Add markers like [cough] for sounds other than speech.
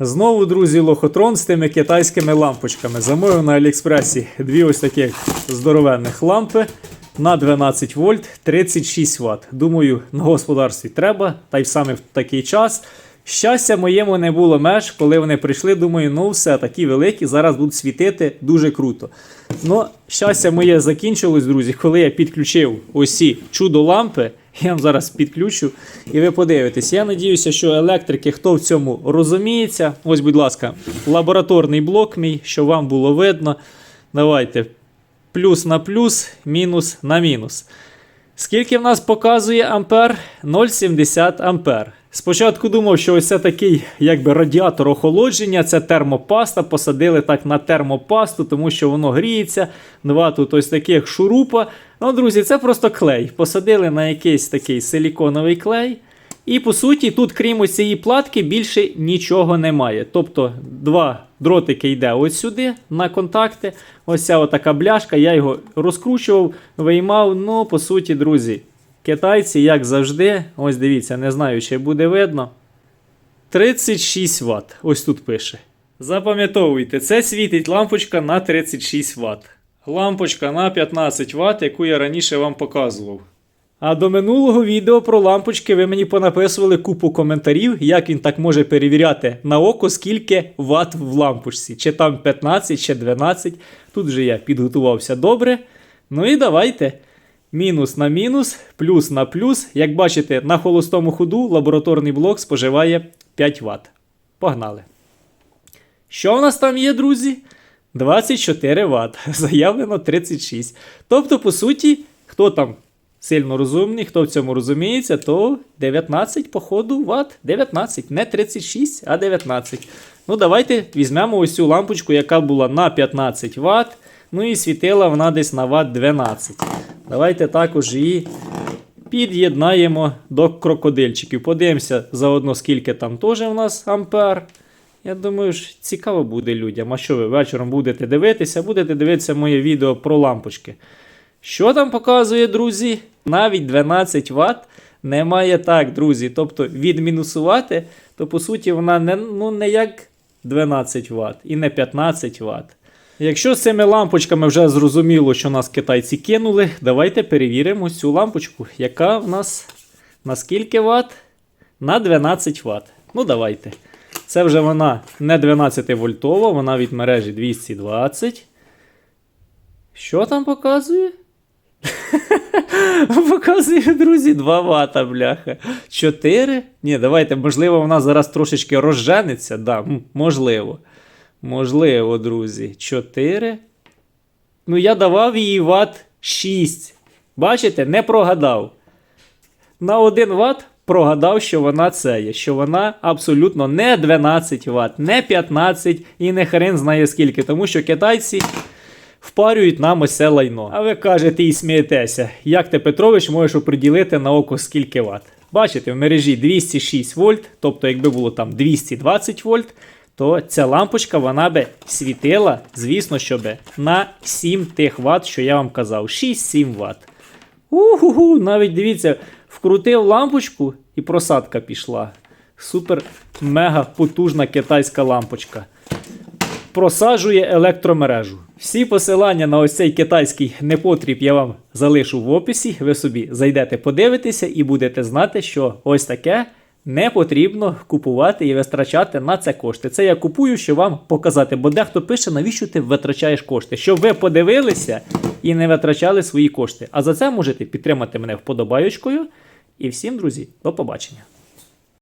Знову, друзі, лохотрон з тими китайськими лампочками. Замовив на Аліекспресі дві ось такі здоровенних лампи на 12 вольт 36 Вт. Думаю, на господарстві треба, та й саме в такий час. Щастя моєму не було меж, коли вони прийшли. Думаю, ну все, такі великі, зараз будуть світити дуже круто. Ну, щастя моє закінчилось, друзі, коли я підключив усі чудо-лампи. Я вам зараз підключу і ви подивитесь. Я надіюся, що електрики, хто в цьому розуміється. Ось, будь ласка, лабораторний блок мій, щоб вам було видно. Давайте плюс на плюс, мінус на мінус. Скільки в нас показує ампер? 0,70 ампер. Спочатку думав, що ось це такий якби радіатор охолодження, це термопаста. Посадили так на термопасту, тому що воно гріється. Два тут ось таких шурупа. Ну, друзі, це просто клей. Посадили на якийсь такий силіконовий клей. І по суті, тут, крім ось цієї платки, більше нічого немає. Тобто, два дротики йде ось сюди на контакти. Ось ця отака бляшка. Я його розкручував, виймав. Ну, по суті, друзі, китайці, як завжди, ось дивіться, не знаю, чи буде видно. 36 Вт. Ось тут пише. Запам'ятовуйте, це світить лампочка на 36 Вт. Лампочка на 15 Вт, яку я раніше вам показував. А до минулого відео про лампочки ви мені понаписували купу коментарів, як він так може перевіряти на око, скільки ват в лампочці. Чи там 15, чи 12. Тут же я підготувався добре. Ну і давайте. Мінус на мінус, плюс на плюс. Як бачите, на холостому ходу лабораторний блок споживає 5 Вт. Погнали. Що в нас там є, друзі? 24 Вт. [laughs] Заявлено 36. Тобто, по суті, хто там сильно розумний, хто в цьому розуміється, то 19, походу, Вт. 19. Не 36, а 19. Ну, давайте візьмемо ось цю лампочку, яка була на 15 Вт. Ну і світила вона десь на Вт 12. Давайте також її під'єднаємо до крокодильчиків. Подивимося заодно, скільки там теж у нас ампер. Я думаю, ж цікаво буде людям. А що ви вечором будете дивитися? Будете дивитися моє відео про лампочки. Що там показує, друзі? Навіть 12 Вт немає так, друзі. Тобто відмінусувати, то по суті вона не, ну, не як 12 Вт і не 15 Вт. Якщо з цими лампочками вже зрозуміло, що нас китайці кинули, давайте перевіримо цю лампочку, яка в нас на скільки Вт? На 12 Вт. Ну, давайте. Це вже вона не 12 вольтова, вона від мережі 220. Що там показує? [laughs] Показує, друзі, 2 вата, бляха. 4? Ні, давайте, можливо, вона зараз трошечки розженеться. Да, можливо. Можливо, друзі. 4. Ну, я давав їй ват 6. Бачите, не прогадав. На 1 ват прогадав, що вона це є, що вона абсолютно не 12 Вт, не 15 і не хрен знає скільки, тому що китайці впарюють нам ось лайно. А ви кажете і смієтеся, як ти, Петрович, можеш оприділити на око скільки Вт. Бачите, в мережі 206 вольт, тобто, якби було там 220 вольт, то ця лампочка вона би світила, звісно, що би на 7 тих Вт, що я вам казав, 6-7 Вт. Угу, навіть дивіться, вкрутив лампочку і просадка пішла. Супер мега потужна китайська лампочка. Просаджує електромережу. Всі посилання на ось цей китайський непотріб я вам залишу в описі. Ви собі зайдете, подивитеся і будете знати, що ось таке не потрібно купувати і витрачати на це кошти. Це я купую, щоб вам показати, бо дехто пише, навіщо ти витрачаєш кошти, щоб ви подивилися і не витрачали свої кошти. А за це можете підтримати мене вподобаючкою. І всім, друзі, до побачення.